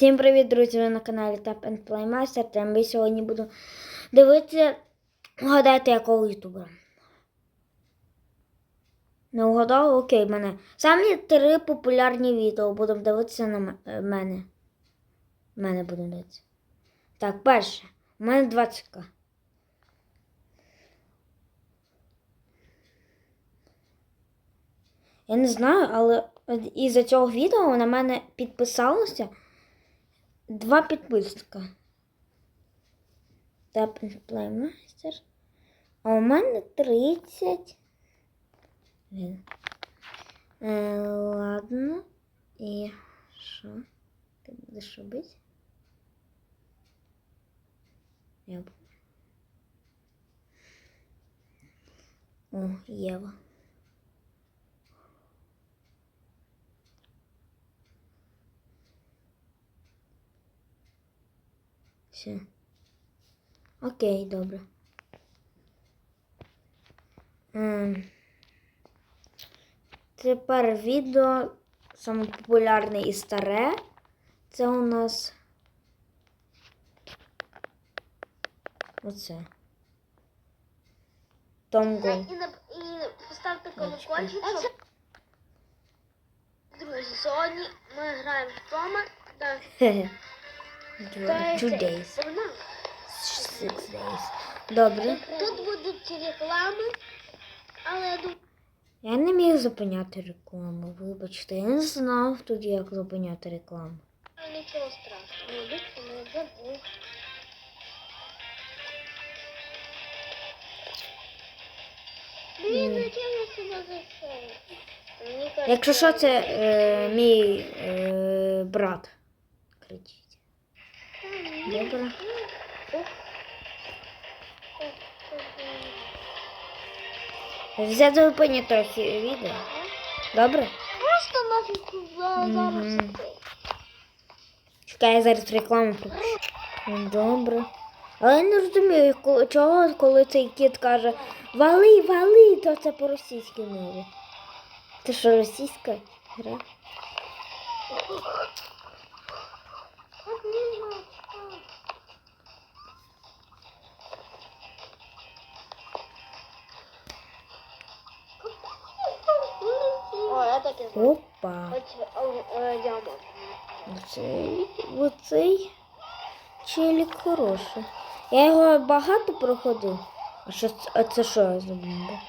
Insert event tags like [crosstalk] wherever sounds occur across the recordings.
Всім привіт, друзі! Ви на каналі Tap and Play Master. Та ми сьогодні будемо дивитися, вгадайте, якого ютубера. Не вгадали? Окей, мене. Самі три популярні відео будемо дивитися на е, мене. Мене будемо дивитися. Так, перше. У мене 20к. Я не знаю, але із-за цього відео на мене підписалося два підписника. Tap and Play Master. А у мене 30. Блін. Е, ладно. І що? Ти будеш робити? Я буду. О, Єва. Все. Окей, добре. Ем, Тепер відео саме популярне і старе. Це у нас. Оце. Том Гол. І, і поставте колокольчик. Друзі, сьогодні ми граємо в Тома. та Two days. Six days. Добре. Тут будуть реклами, але я не міг зупиняти рекламу, вибачте. Я не знав тоді, як зупиняти рекламу. нічого страшного. Не забув. Блін, зачем я себе зайшов? Якщо що, це е, мій е, брат. Кричить. Добре. Взяти зупиню трохи відео. Добре? Просто нафіг зараз. Чекай, я зараз рекламу пропущу. Добре. Але я не розумію, чого, коли цей кіт каже вали, вали, то це по російській мові. Це що, російська гра? Опа. Оцей, оцей челік хороший. Я його багато проходив. А що а це що я за бомба?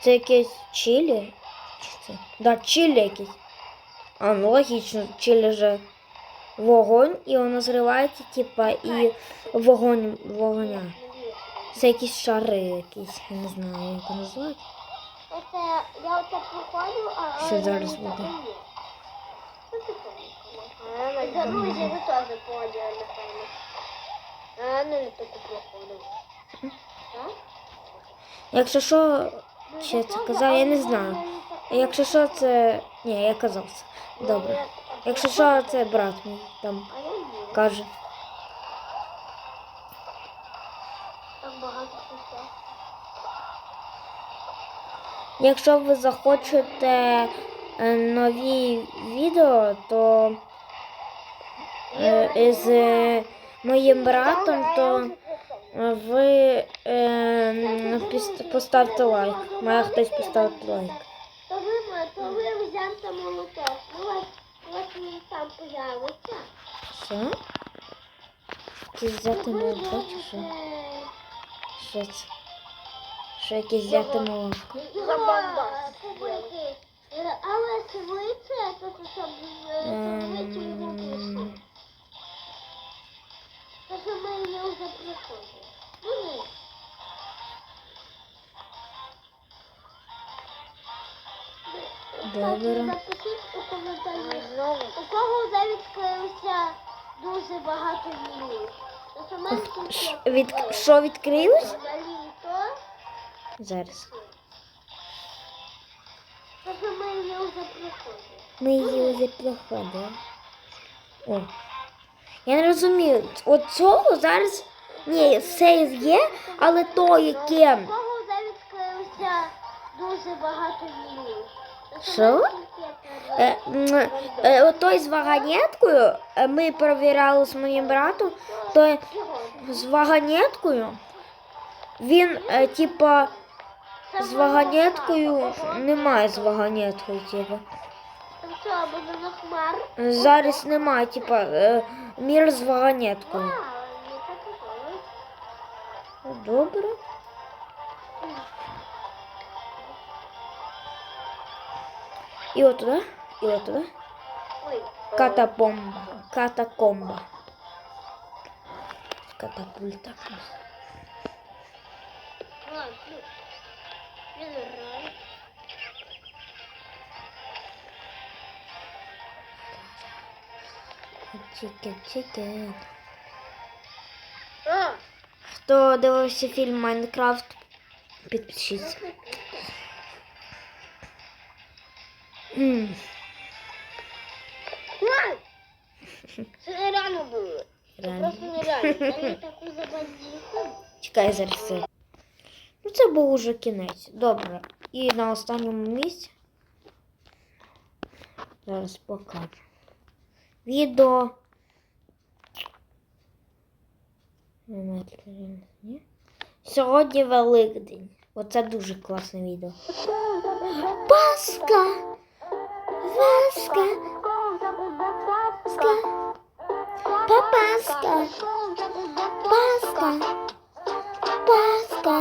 Це якесь чилі? Чи це? Да, чилі якесь. А, ну логічно, чилі же вогонь, і воно зривається, типа, і вогонь вогоня. Це якісь шари якісь, я не знаю, як називають. Оце, я оце проходжу, а... Що зараз не буде? Що ти? Друзі, ви теж поняли, напевно. А я не таку проходив. Якщо що, чи я це казав, я не знаю. Якщо що, це. Ні, я казав це. Добре. Якщо що, це брат мій там А я каже. Так багато писав. Якщо ви захочете е, нові відео, то е, з е, моїм братом, то ви поставте лайк. Має хтось поставити лайк. То ви, то ви взяти молоток. Ну, ось, ось він там появиться. Що? Якийсь взяти Ви молоко чи що? Що це? Що якесь взяти молоко? побити. Е, Але то щоб е. Ем, ми вже. Ну, ні. Добре. Напишіть у коментарі, у кого вже відкрилося дуже багато ми Що відкрилось? Зараз. то ми його вже проходили. Ми її вже проходили. О. Я не розумію. От цього зараз. Ні, все є, але то яке. У кого вже відкрилося дуже багато днів. Що? Е, е, з вагонеткою, е, ми перевіряли з моїм братом, той з вагонеткою, він, е, типа, з вагонеткою, немає з вагонеткою, типа. Зараз немає, типа, е, мір з вагонеткою. Добре. І от туди, і от туди. Ой. Катапомба. Катакомба. Катапульта. Чікен, чікен. Хто дивився фільм Майнкрафт, підпишіться. [laughs] Це нереально було. Це просто нереально. Я таку забандіку. Чекай зараз. Ну, це був уже кінець. Добре. І на останньому місці. Зараз покажу. Відео. Ні? Сьогодні Великдень. Оце дуже класне відео. Паска! Паска! Паска! Папаска! Паска! Паска!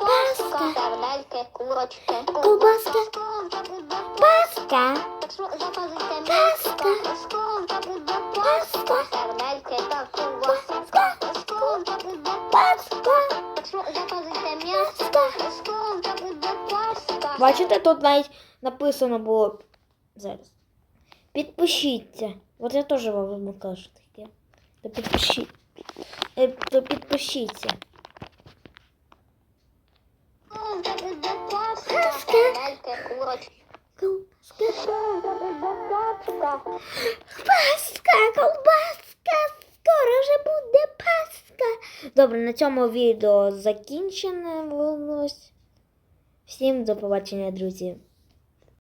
Паска! Сардельки, курочки. Колбаска! Паска! Заказуйте Паска! Паска! Сардельки та курочки. Паска! Заказуйте м'ясо. Паска. Бачите, тут навіть написано було зараз. Підпишіться. От я теж вам кажу таке. То підпишіть. Е, То підпишіться. Паска, колбаска. Скоро вже буде паска. Добре, на цьому відео закінчене. Всім до побачення, друзі.